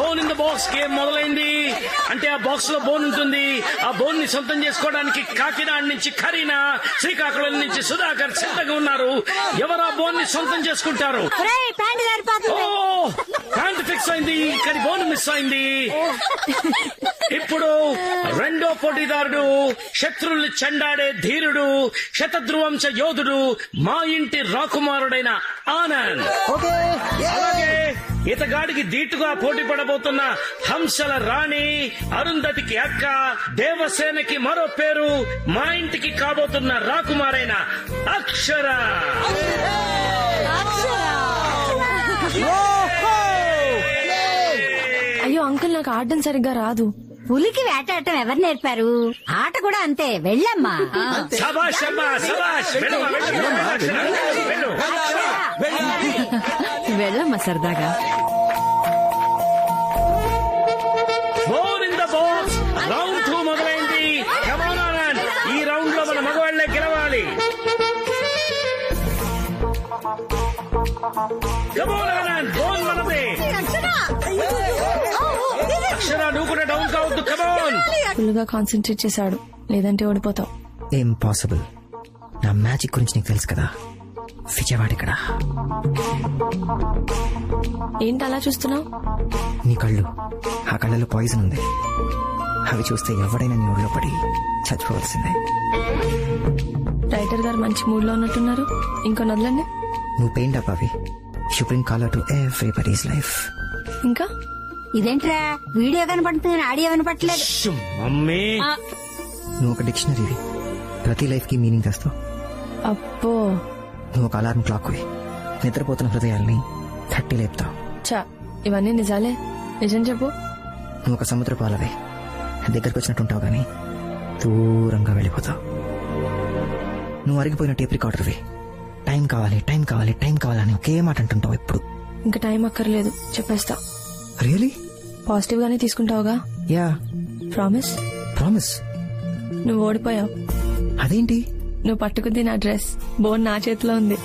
Box game మొదలైంది. అంటే ఆ బాక్స్లో బోన్ ఉంటుంది. ఆ బోన్ని సొంతం చేసుకోవడానికి కాకినాడ నుంచి కరీనా శ్రీకాకుళం నుంచి సుధాకర్ సిద్ధంగా ఉన్నారు. ఎవరు ఆ బోన్ని సొంతం చేసుకుంటారు? ప్యాంటు ఫిక్స్ అయింది. కానీ బోన్ మిస్ అయింది. ఇప్పుడు రెండో పోటీదారుడు శత్రువుల్ని చెండాడే ధీరుడు శతధ్రువంశ యోధుడు మా ఇంటి రాకుమారుడైన ఆనంద్. ఓకే. అలాగే ఇతగాడికి ధీటుగా పోటీ పడబోతున్న హంసల రాణి అరుంధతికి అక్క దేవసేనకి మరో పేరు మా ఇంటికి కాబోతున్న రాకుమారైన అక్షర. అయ్యో అంకుల్ నాకు ఆడడం సరిగ్గా రాదు. పులికి వేటాడటం ఎవరు నేర్పారు? ఆట కూడా అంతే వెళ్ళమ్మా. వెళ్ళమ్మా, సరదాగా. Four in the box. Round two మొదలైంది. Come on, Anand. ఈ రౌండ్లో మన మగవాళ్ళే గెలవాలి. Come on, Anand. Ball మనదే. అక్షర. నువ్వు కూడా డౌన్ కావద్దు కమోన్ ఫుల్గా కాన్సన్ట్రేట్ చేశాడు. లేదంటే ఓడిపోతావు. ఇంపాసిబుల్ నా మ్యాజిక్ గురించి నీకు తెలుసు కదా? విజయవాడ ఇక్కడ ఏంటి అలా చూస్తున్నావు? నీ కళ్ళు ఆ కళ్ళలో పాయిజన్ ఉంది. అవి చూస్తే ఎవడైనా నీ ఊళ్ళో పడి చచ్చిపోవాల్సిందే. రైటర్ గారు మంచి మూడ్లో ఉన్నట్టున్నారు. ఇంకో నదులండి? నువ్వు పెయింట్ అప్ అవి bring colour to everybody's life ఇంకా? ఇదేంట్రా? వీడియో కనపడుతుంది ఆడియో మమ్మీ. ఆ, నువ్వు ఒక డిక్షనరీవి ప్రతి లైఫ్కి మీనింగ్ తెస్తావు. అబ్బో. నువ్వు ఒక అలారం క్లాక్ నిద్రపోతున్న హృదయాల్ని తట్టి లేపుతావు చా ఇవన్నీ నిజాలే? నిజం చెప్పు. నువ్వు ఒక సముద్ర పాలవే దగ్గరకు వచ్చినట్టు ఉంటావు కానీ దూరంగా వెళ్ళిపోతావు. నువ్వు అరిగిపోయిన టేప్ రికార్డర్వి. టైం కావాలి టైం కావాలి టైం కావాలని ఒకే మాట అంటుంటావు ఎప్పుడు. ఇంకా టైం అక్కర్లేదు చెప్పేస్తా. రియలీ పాజిటివ్ గానే తీసుకుంటావుగా? యా ప్రామిస్ ప్రామిస్ నువ్వు ఓడిపోయావు. అదేంటి? నువ్వు పట్టుకుంది నా డ్రెస్ బోన్ నా చేతిలో ఉంది.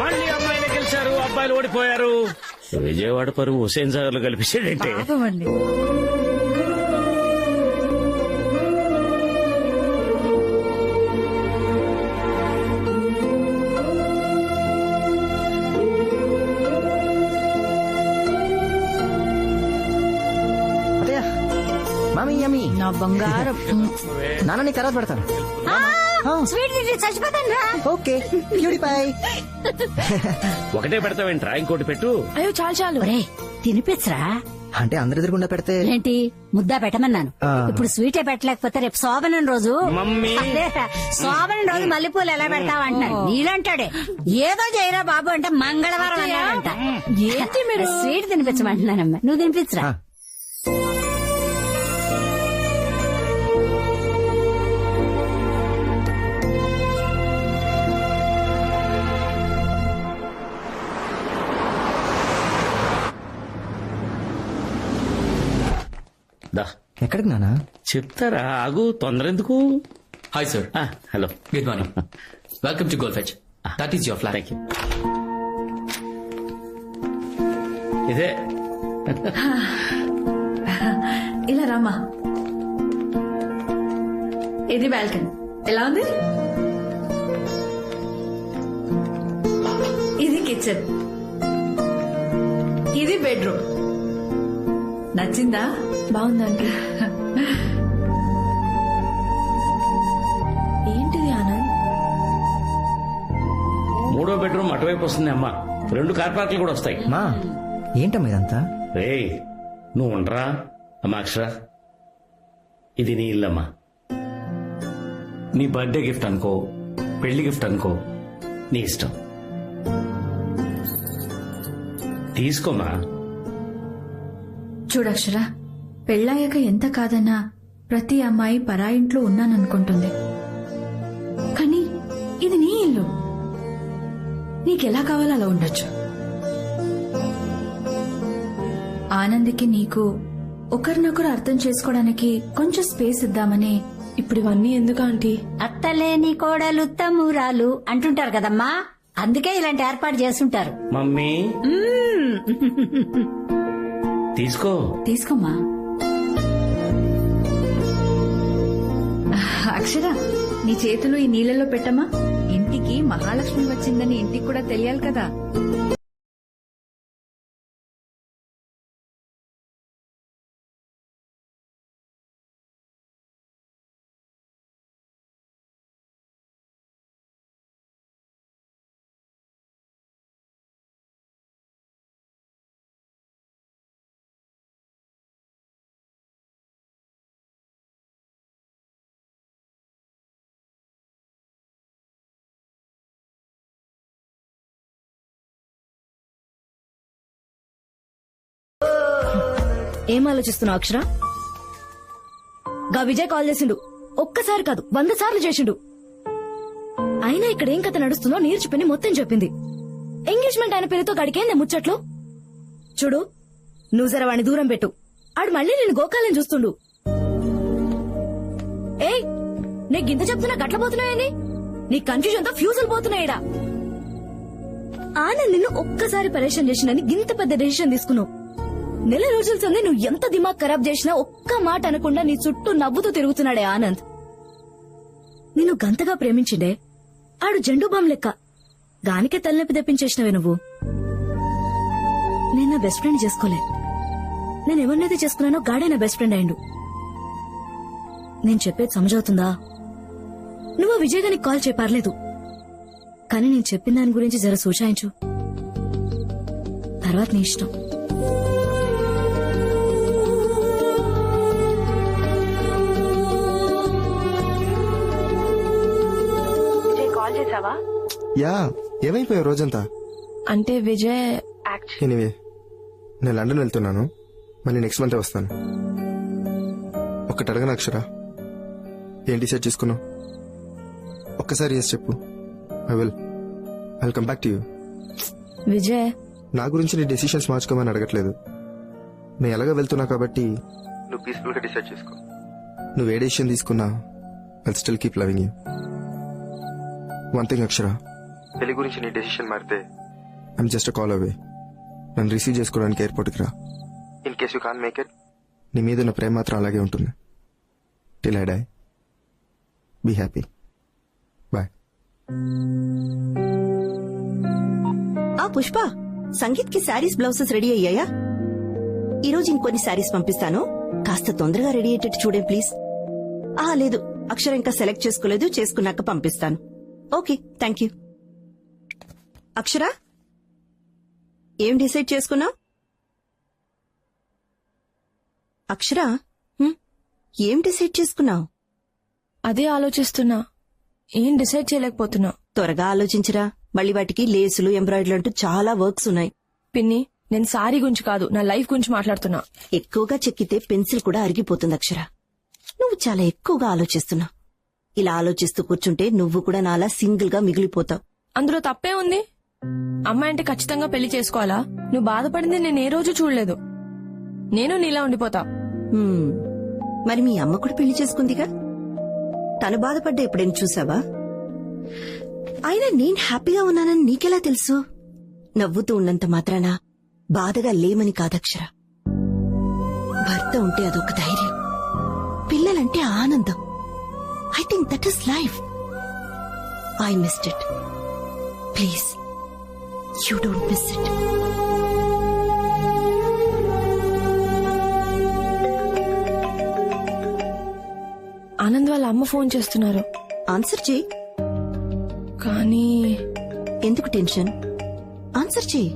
మళ్ళీ అమ్మాయిలు గెలిచారు అబ్బాయిలు ఓడిపోయారు. విజయవాడ పరువు హుసేన్ సాగర్లో కల్పించాడంటే యమ్మీ నా బంగారం నాన్న నీ తర్వాత పెడతాను. ఆ, స్వీట్ తింటే చచ్చిపోతాను రా. ఓకే ప్యూరిఫై ఒకటే పెడతావేంట్రా ఇంకోటి పెట్టు. అయ్యో చాలు చాలు. ఒరే తినిపించరా అంటే అందరి ఎదురుగుండా పెడితే? ఏంటి? ముద్దా పెట్టమన్నాను. ఇప్పుడు స్వీటే పెట్టలేకపోతే రేపు శోభనం రోజు. శోభనం రోజు మల్లెపూలు ఎలా పెడతావు అంటాడు నీలంటాడే. ఏదో చేయరా బాబు అంటే మంగళవారం అన్నాడంట. ఏంటి మీరు? స్వీట్ తినిపించమంటున్నానమ్మా. నువ్వు తినిపించరా? ఎక్కడికి నానా? చెప్తారా? ఆగు తొందర ఎందుకు sir. ఆ, hello. Morning. Welcome to Golf Edge. That is your flat. Thank you ఇదే. ఇలా రామా ఇది బాల్కనీ. ఎలా ఉంది? ఇది కిచెన్. ఇది బెడ్రూమ్. నచ్చిందా? బాగుందండి. ఏంటిది ఆనంద్? మూడో బెడ్రూమ్ అటువైపు వస్తుంది అమ్మా. రెండు కార్ పార్కులు కూడా వస్తాయి. మా ఏంటమ్మా ఇదంతా? రేయ్ నువ్వు ఉండరా? అమ్మా అక్షర. ఇది నీ ఇల్లమ్మా. నీ బర్త్డే గిఫ్ట్ అనుకో పెళ్ళి గిఫ్ట్ అనుకో నీ ఇష్టం. తీసుకోమా చూడక్షరా పెళ్ళాయాక ఎంత కాదన్నా ప్రతి అమ్మాయి పరా ఇంట్లో ఉన్నాననుకుంటుంది. కానీ ఇది నీ ఇల్లు. నీకెలా కావాలో అలా ఉండొచ్చు. ఆనందికి నీకు ఒకరినొకరు అర్థం చేసుకోవడానికి కొంచెం స్పేస్ ఇద్దామని ఇప్పుడు ఇవన్నీ ఎందుకు ఆంటీ? అత్తలేని కోడలు తమ్మురాలు అంటుంటారు కదమ్మా. అందుకే ఇలాంటి ఏర్పాటు చేస్తుంటారు. మమ్మీ. తీసుకో. తీసుకోమ్మా. అక్షర నీ చేతులు ఈ నీళ్ళలో పెట్టమ్మా. ఇంటికి మహాలక్ష్మి వచ్చిందని ఇంటికి కూడా తెలియాలి కదా. ఏం ఆలోచిస్తున్నావు అక్షర? గా విజయ్ కాల్ చేసిండు. ఒక్కసారి కాదు వంద సార్లు చేసిండు. అయినా ఇక్కడ ఏం కథ నడుస్తుందో నేర్చుకుని మొత్తం చెప్పింది. ఎంగేజ్మెంట్ అయిన పేరుతో గడికేందే ముచ్చట్లు? చూడు నువ్వు జర దూరం పెట్టు. ఆడు మళ్ళీ నేను గోకాలని చూస్తుండు. ఏయ్ నీకు గింత చెప్తున్నా గట్ల పోతున్నాయని? నీ కన్ఫ్యూజన్తో ఫ్యూజులు పోతున్నాయిడా ఆనంద్ నిన్ను ఒక్కసారి పరేషన్ చేసినని గింత పెద్ద డెసిషన్ తీసుకున్నావు. నెల రోజుల సంది నువ్వు ఎంత దిమాగ్ ఖరాబ్ చేసినా ఒక్క మాట అనకుండా నీ చుట్టూ నవ్వుతూ తిరుగుతున్నాడే ఆనంద్. నిన్ను గంతగా ప్రేమించిండే ఆడు జెండు లెక్క. గానికే తలనొప్పి తెప్పించేసినవే నువ్వు. నేను నా బెస్ట్ ఫ్రెండ్ చేసుకోలే. నేను ఎవరినైతే చేసుకున్నానో గాడే నా బెస్ట్ ఫ్రెండ్ అయిండు. నేను చెప్పేది సమజవుతుందా? నువ్వు విజయ్ గారికి కాల్ చెప్పారలేదు కానీ నేను చెప్పిన దాని గురించి జర సూచాయించు. తర్వాత నీ ఇష్టం. యా ఏమైపోయావు రోజంతా? అంటే విజయ్ ఎనివే నేను లండన్ వెళ్తున్నాను. మళ్ళీ నెక్స్ట్ మంత్ వస్తాను. ఒక్కటి అడగను అక్షర? ఏం డిసైడ్ చేసుకున్నావు? ఒక్కసారి ఎస్ చెప్పు. I will I come back to you Vijay. నా గురించి నీ డెసిషన్స్ మార్చుకోమని అడగట్లేదు. నేను ఎలాగ వెళ్తున్నా కాబట్టి నువ్వు పీస్ఫుల్గా డిసైడ్ చేసుకో. నువ్వు ఏ డెసిషన్ తీసుకున్నా I still keep loving you one thing Akshara పెళ్ళి గురించి నీ డెసిషన్ మారితే. ఐమ్ జస్ట్ కాల్ అవే నన్ను రిసీవ్ చేసుకోవడానికి ఎయిర్పోర్ట్కి రా. In case you can make it నీ మీద ఉన్న ప్రేమ మాత్రం అలాగే ఉంటుంది. Till I die be happy boy ఆ పుష్ప సంగీత్కి శారీస్ బ్లౌజెస్ రెడీ అయ్యాయా? ఈరోజు ఇంకొన్ని శారీస్ పంపిస్తాను. కాస్త తొందరగా రెడీ అయ్యేటట్టు చూడే ప్లీజ్. ఆ లేదు. అక్షర ఇంకా సెలెక్ట్ చేసుకోలేదు చేసుకున్నాక పంపిస్తాను. Okay thank you Akshara? ఏం డిసైడ్ చేసుకున్నావు? అక్షర? ఏం డిసైడ్ చేసుకున్నావు? అదే ఆలోచిస్తున్నా. ఏం డిసైడ్ చేయలేకపోతున్నా త్వరగా ఆలోచించరా. మళ్ళీ వాటికి లేసులు ఎంబ్రాయిడరీ అంటూ చాలా వర్క్స్ ఉన్నాయి. పిన్ని నేను సారీ గురించి కాదు నా లైఫ్ గురించి మాట్లాడుతున్నా. ఎక్కువగా చెక్కితే పెన్సిల్ కూడా అరిగిపోతుంది అక్షర. నువ్వు చాలా ఎక్కువగా ఆలోచిస్తున్నావు. ఇలా ఆలోచిస్తూ కూర్చుంటే నువ్వు కూడా నాలా సింగిల్గా మిగిలిపోతావు. అందులో తప్పే ఉంది. అమ్మాయి అంటే ఖచ్చితంగా పెళ్ళి చేసుకోవాలా? నువ్వు బాధపడింది నేను ఏ రోజు చూడలేదు. నేను నీలా ఉండిపోతా. హ్మ్. మరి మీ అమ్మ కూడా పెళ్ళి చేసుకుందిగా? తను బాధపడ్డా ఎప్పుడైనా చూసావా? అయినా నేను హ్యాపీగా ఉన్నానని నీకెలా తెలుసు? నవ్వుతూ ఉన్నంత మాత్రాన బాధగా లేమని కాదక్షర భర్త ఉంటే అదొక ధైర్యం. పిల్లలంటే ఆనందం. I think that is life I missed it please you don't miss it Anand వాళ్ళ అమ్మ ఫోన్ చేస్తున్నారు. ఆన్సర్ చేయి. కానీ ఎందుకు టెన్షన్? ఆన్సర్ చేయి.